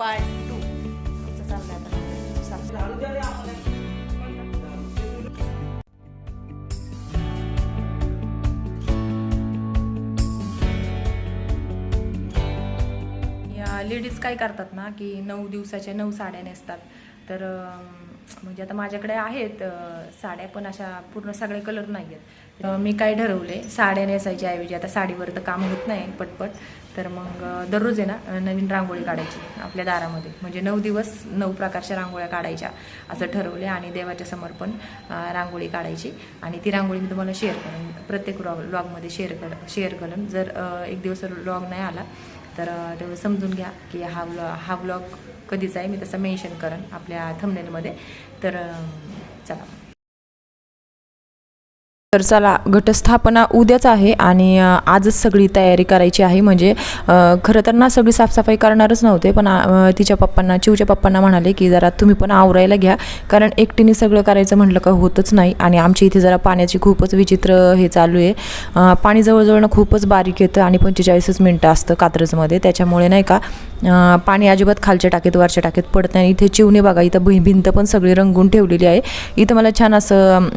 Part two. आमचं चाललंय आता. या लेडीज काय करतात ना की नऊ दिवसाच्या नऊ साड्या नेसतात. तर म्हणजे आता माझ्याकडे आहेत साड्या पण अशा पूर्ण सगळे कलर नाही आहेत मी काय ठरवले साड्या नेसायच्या ऐवजी आता साडीवर तर काम होत नाही पटपट. तर मग दररोज आहे ना नवीन रांगोळी काढायची आपल्या दारामध्ये. म्हणजे नऊ दिवस नऊ प्रकारच्या रांगोळ्या काढायच्या असं ठरवले आणि देवाच्या समोर पण रांगोळी काढायची. आणि ती रांगोळी मी तुम्हाला शेअर करेन. प्रत्येक लॉग लॉगमध्ये शेअर कर शेअर करेन. जर एक दिवस लॉग नाही आला तर तेवढं समजून घ्या की हा व्लॉ हा व्लॉग कधीचा आहे. मी तसं मेन्शन करेन आपल्या थमनेलमध्ये तर चला. तर चला घटस्थापना उद्याच आहे आणि आजच सगळी तयारी करायची आहे. म्हणजे खरं तर ना सगळी साफसफाई करणारच नव्हते पण तिच्या पप्पांना चिवच्या पप्पांना म्हणाले की जरा तुम्ही पण आवरायला घ्या कारण एकटीने सगळं करायचं म्हटलं का होतच नाही. आणि आमच्या इथे जरा पाण्याची खूपच विचित्र हे चालू आहे. पाणी जवळजवळ खूपच बारीक येतं आणि पंचेचाळीसच मिनटं असतं कात्रजमध्ये. त्याच्यामुळे नाही का पाणी अजिबात खालच्या टाकीत वरच्या टाकीत पडत नाही. इथे चिवणी बघा इथं भि- भिंत पण सगळी रंगून ठेवलेली आहे. इथं मला छान असं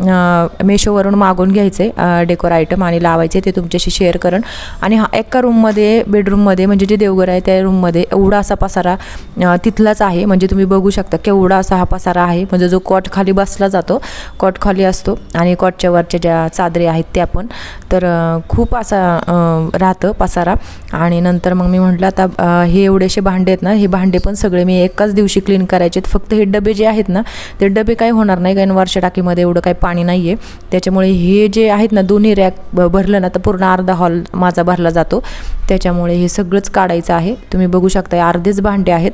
मेशोवरून मागून घ्यायचं आहे डेकोर आयटम आणि लावायचे ते तुमच्याशी शेअर करण आणि हा एका रूममध्ये बेडरूममध्ये म्हणजे जे देवघर आहे त्या रूममध्ये एवढा असा पसारा तिथलाच आहे. म्हणजे तुम्ही बघू शकता केवढा असा हा पसारा आहे. म्हणजे जो कॉट खाली बसला जातो कॉट खाली असतो आणि कॉटच्या वरच्या ज्या चादरी आहेत त्या पण. तर खूप असा राहतं पसारा. आणि नंतर मग मी म्हटलं आता हे एवढे असे भांडे आहेत ना हे भांडे पण सगळे मी एकाच दिवशी क्लीन करायचे आहेत. फक्त हे डबे जे आहेत ना ते डबे काही होणार नाही कारण वर्षा टाकीमध्ये एवढं काही पाणी नाही आहे त्याच्यामुळे हे जे आहेत ना दोन्ही रॅक भरलं ना तर पूर्ण अर्धा हॉल माझा भरला जातो. त्याच्यामुळे हे सगळंच काढायचं आहे. तुम्ही बघू शकता अर्धेच भांडे आहेत.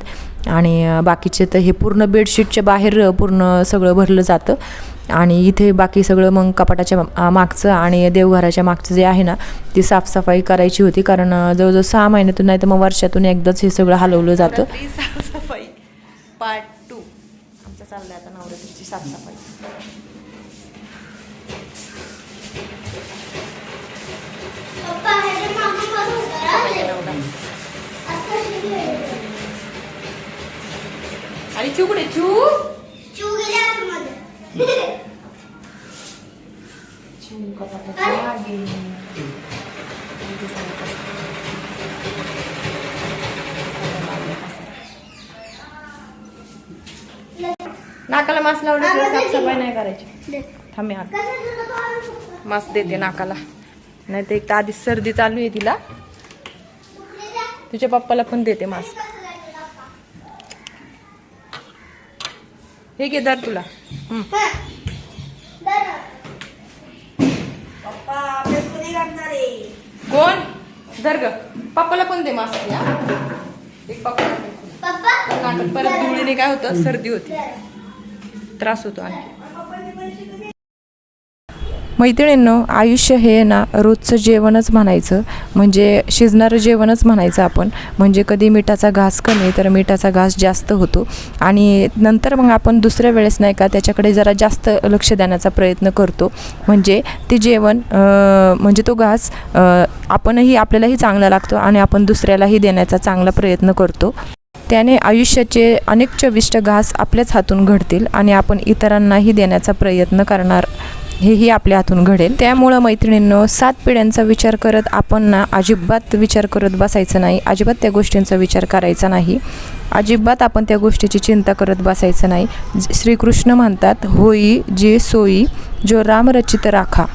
आणि बाकीचे तर हे पूर्ण बेडशीटच्या बाहेर पूर्ण सगळं भरलं जातं. आणि इथे बाकी सगळं मग कपाटाच्या मागचं आणि देवघराच्या मागचं जे आहे ना ती साफसफाई करायची होती. कारण जवळजवळ सहा महिन्यातून नाही तर मग वर्षातून एकदाच हे सगळं हलवलं जातं. साफसफाई पार्ट टू आमचं चाललंय आता नवरात्रीची साफसफाई. उभं राहा. आणि चू कुठे चू चिव गेली आतमध्ये. चू कपाटाच्या. नाकाला मास्क लावलं साफसफाई नाही करायची थांबे? मास्क देते नाकाला नाही तर एक तर आधी सर्दी चालू आहे तिला. तुझ्या पप्पाला पण देते मास्क कसं लागलं पप्पा? हे घे दर तुला. कोण दर ग. पप्पाला पण दे मास्क या एक. पप्पा परत धुळीने काय होतं? सर्दी होती. त्रास होतो आणखी. मैत्रिणींनो आयुष्य हे ना रोजचं जेवणच म्हणायचं. म्हणजे शिजणारं जेवणच म्हणायचं आपण. म्हणजे कधी मिठाचा घास कमी तर मिठाचा घास जास्त होतो. आणि नंतर मग आपण दुसऱ्या वेळेस नाही का त्याच्याकडे जरा जास्त लक्ष देण्याचा प्रयत्न करतो. म्हणजे ते जेवण म्हणजे तो घास आपणही आपल्यालाही चांगला लागतो आणि आपण दुसऱ्यालाही देण्याचा चांगला प्रयत्न करतो. त्याने आयुष्याचे अनेक चविष्ट घास आपल्याच हातून घडतील आणि आपण इतरांनाही देण्याचा प्रयत्न करणार हेही आपल्या हातून घडेल. त्यामुळं मैत्रिणींनो सात पिढ्यांचा विचार करत आपण ना अजिबात विचार करत बसायचं नाही. अजिबात त्या गोष्टींचा विचार करायचा नाही. अजिबात आपण त्या गोष्टीची चिंता करत बसायचं नाही. ज- श्रीकृष्ण म्हणतात होई जे सोयी जो राम रचित राखा.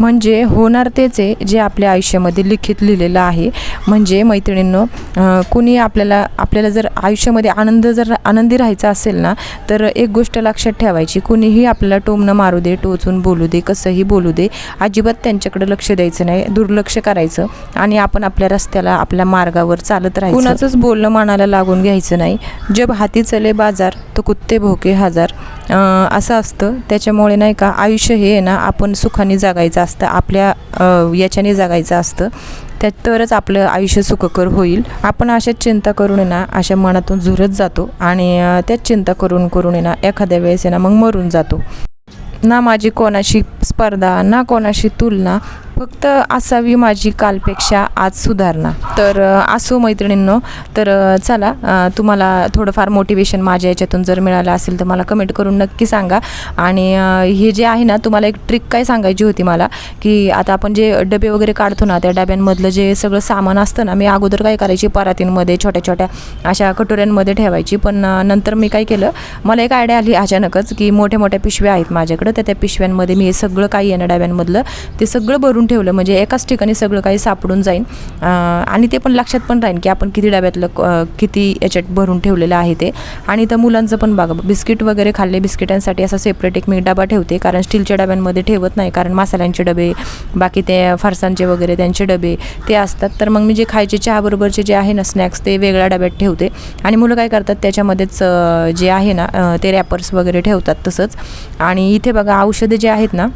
म्हणजे होणार तेच आहे जे आपल्या आयुष्यामध्ये लिखित लिहिलेलं आहे. म्हणजे मैत्रिणींनो कुणी आपल्याला आपल्याला जर आयुष्यामध्ये आनंद जर आनंदी राहायचा असेल ना तर एक गोष्ट लक्षात ठेवायची कुणीही आपल्याला टोमणं मारू दे टोचून बोलू दे कसंही बोलू दे अजिबात त्यांच्याकडे लक्ष द्यायचं नाही दुर्लक्ष करायचं आणि आपण आपल्या रस्त्याला आपल्या मार्गावर चालत राहायचं. कुणाचंच बोलणं मानाला लागून घ्यायचं नाही. जब हाती चले बाजार तो कुत्ते भोके हजार. असं असतं. त्याच्यामुळे नाही का आयुष्य हे आहे ना आपण सुखाने जगायचं. असतं आपल्या याच्याने जगायचं असतं त्यात तरच आपलं आयुष्य सुखकर होईल. आपण अशाच चिंता करून आहे ना अशा मनातून झुरत जातो आणि अं, त्याच चिंता करून करून आहे ना एखाद्या वेळेस आहे ना मग मरून जातो. ना माझी कोणाशी स्पर्धा ना कोणाशी तुलना फक्त असावी माझी कालपेक्षा आज सुधारणा. तर असो मैत्रिणींनो तर चला तुम्हाला थोडंफार मोटिवेशन माझ्या याच्यातून जर मिळालं असेल तर मला कमेंट करून नक्की सांगा. आणि हे जे आहे ना तुम्हाला एक ट्रिक काय सांगायची होती मला की आता आपण जे डबे वगैरे काढतो ना त्या डब्यांमधलं जे सगळं सामान असतं ना मी अगोदर काय करायची परातींमध्ये छोट्या छोट्या अशा कटोऱ्यांमध्ये ठेवायची. पण नंतर मी काय केलं मला एक आयडिया आली अचानकच की मोठ्या मोठ्या पिशव्या आहेत माझ्याकडं तर त्या पिशव्यांमध्ये मी हे सगळं सगळं काही आहे ना डब्यांमधलं ते सगळं भरून ठेवलं. म्हणजे एकाच ठिकाणी सगळं काही सापडून जाईन. आणि ते पण लक्षात पण राहील की आपण किती डब्यातलं किती याच्यात भरून ठेवलेलं आहे ते. आणि तर मुलांचं पण बघा बिस्किट वगैरे खाल्ले बिस्किटांसाठी असा सेपरेट एक मी डबा ठेवते. कारण स्टीलच्या डब्यांमध्ये ठेवत नाही. कारण मसाल्यांचे डबे बाकी ते फरसांचे वगैरे त्यांचे डबे ते असतात. तर मग मी जे खायचे चहाबरोबरचे जे आहे ना स्नॅक्स ते वेगळ्या डब्यात ठेवते. आणि मुलं काय करतात त्याच्यामध्येच जे आहे ना ते रॅपर्स वगैरे ठेवतात तसंच. आणि इथे बघा औषधं जे आहेत ना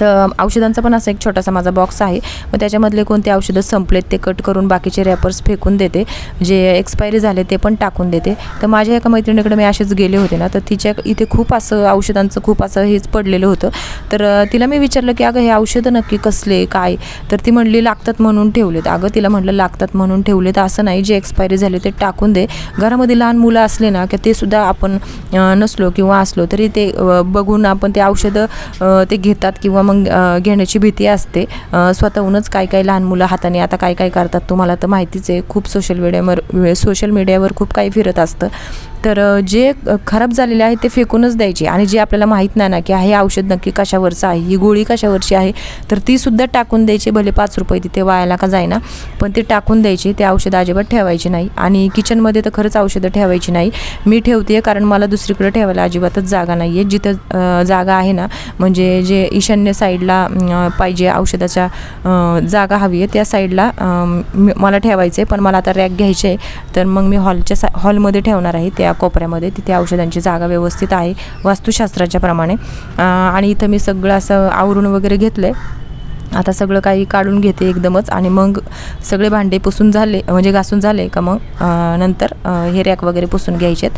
तर औषधांचा पण असा एक छोटासा माझा बॉक्स आहे. मग त्याच्यामधले कोणते औषधं संपलेत ते कट करून बाकीचे रॅपर्स फेकून देते. जे एक्सपायरी झाले ते पण टाकून देते. तर माझ्या एका मैत्रिणीकडे मी असेच गेले होते ना तर तिच्या इथे खूप असं औषधांचं खूप असं हेच पडलेलं होतं. तर तिला मी विचारलं की अगं हे औषधं नक्की कसले काय? तर ती म्हणली लागतात म्हणून ठेवलेत. अगं तिला म्हटलं लागतात म्हणून ठेवलेत असं नाही. जे एक्सपायरी झाले ते टाकून दे. घरामध्ये लहान मुलं असले ना की ते सुद्धा आपण नसलो किंवा असलो तरी ते बघून आपण ते औषधं ते घेतात किंवा मग घेण्याची भीती असते. स्वतःहूनच काय काय लहान मुलं हाताने आता काय काय करतात. तुम्हाला तर माहितीच आहे खूप सोशल मीडियावर सोशल मीडियावर खूप काही फिरत असतं. तर जे खराब झालेले आहे ते फेकूनच द्यायचे. आणि जे आपल्याला माहीत नाही ना की हे औषध नक्की कशावरचं आहे ही गोळी कशावरची आहे तर ती सुद्धा टाकून द्यायची. भले पाच रुपये तिथे वायाला का जायना पण ते टाकून द्यायचे. ते औषध अजिबात ठेवायची नाही. आणि किचनमध्ये तर खरंच औषधं ठेवायची नाही. मी ठेवते आहे कारण मला दुसरीकडे ठेवायला अजिबातच जागा नाही आहे जिथं जागा आहे ना म्हणजे जे ईशान्य साईडला पाहिजे औषधाच्या जागा हवी आहे त्या साईडला मला ठेवायचं आहे पण मला आता रॅक घ्यायचे आहे तर मग मी हॉलच्या सा हॉलमध्ये ठेवणार आहे. त्या कोपऱ्यामध्ये. तिथे औषधांची जागा व्यवस्थित आहे. वास्तुशास्त्राच्या प्रमाणे. आणि इथं मी सगळं असं आवरून वगैरे घेतलं आहे आता सगळं काही काढून घेते एकदमच. आणि मग सगळे भांडे पुसून झाले म्हणजे घासून झाले का मग? नंतर हे रॅक वगैरे पुसून घ्यायचेत.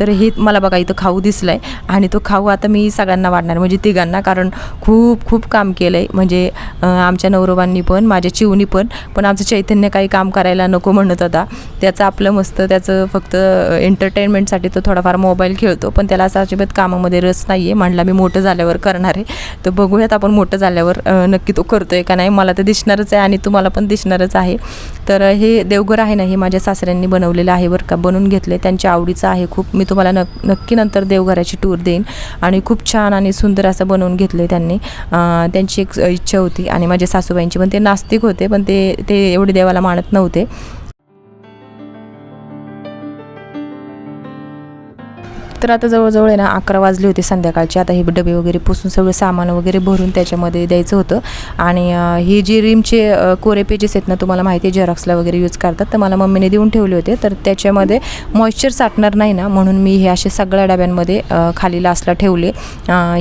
तर हे मला बघा इथं खाऊ दिसलं आहे आणि तो खाऊ आता मी सगळ्यांना वाढणार म्हणजे तिघांना कारण खूप खूप काम केलं आहे म्हणजे आमच्या नवरोबांनी पण माझ्या चिवनी पण पण आमचं चैतन्य काही काम करायला नको म्हणत होता. त्याचं आपलं मस्त त्याचं फक्त एंटरटेनमेंटसाठी तो थोडाफार मोबाईल खेळतो. पण त्याला असं अजिबात कामामध्ये रस नाही आहे म्हणला मी मोठं झाल्यावर करणार आहे. तर बघूयात आपण मोठं झाल्यावर नक्की तो करतोय का नाही मला तर दिसणारच आहे आणि तुम्हाला पण दिसणारच आहे. तर हे देवघर आहे ना हे माझ्या सासऱ्यांनी बनवलेलं आहे बरं का. बनवून घेतले त्यांच्या आवडीचं आहे खूप. मी तुम्हाला न नक्की नंतर देवघराची टूर देईन. आणि खूप छान आणि सुंदर असं बनवून घेतलं आहे त्यांनी त्यांची एक इच्छा होती आणि माझ्या सासूबाईंची. पण ते नास्तिक होते पण ते ते एवढे देवाला मानत नव्हते. तर आता जवळजवळ आहे ना अकरा वाजले होते संध्याकाळची. आता हे डबे वगैरे पुसून सगळं सामान वगैरे भरून त्याच्यामध्ये द्यायचं होतं. आणि ही जी रिमचे कोरे पेजेस आहेत ना तुम्हाला माहिती आहे झेरॉक्सला वगैरे यूज करतात. तर मला मम्मीने देऊन ठेवले होते. तर त्याच्यामध्ये मॉइश्चर साठणार नाही ना म्हणून मी हे असे सगळ्या डब्यांमध्ये खाली लास्टला ठेवले.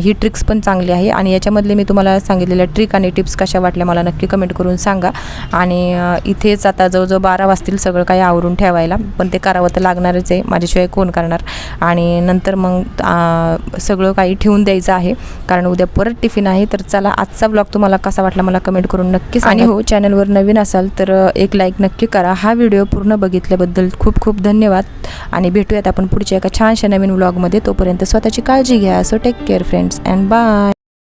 ही ट्रिक्स पण चांगली आहे. आणि याच्यामधले मी तुम्हाला सांगितलेल्या ट्रिक आणि टिप्स कशा वाटल्या मला नक्की कमेंट करून सांगा. आणि इथेच आता जवळजवळ बारा वाजतील सगळं काही आवरून ठेवायला. पण ते करावं तर लागणारच आहे. माझ्याशिवाय कोण करणार? आणि नंतर मग सगळं काही ठेवून द्यायचं आहे. कारण उद्या परत टिफिन आहे तर चला आजचा ब्लॉग तुम्हाला कसा वाटला मला कमेंट करून नक्की आणि हो चॅनलवर नवीन असाल तर एक लाईक नक्की करा. हा व्हिडिओ पूर्ण बघितल्याबद्दल खूप खूप धन्यवाद. आणि भेटूयात आपण पुढच्या एका छानशा नवीन व्लॉगमध्ये तोपर्यंत स्वतःची काळजी घ्या. So take care friends and bye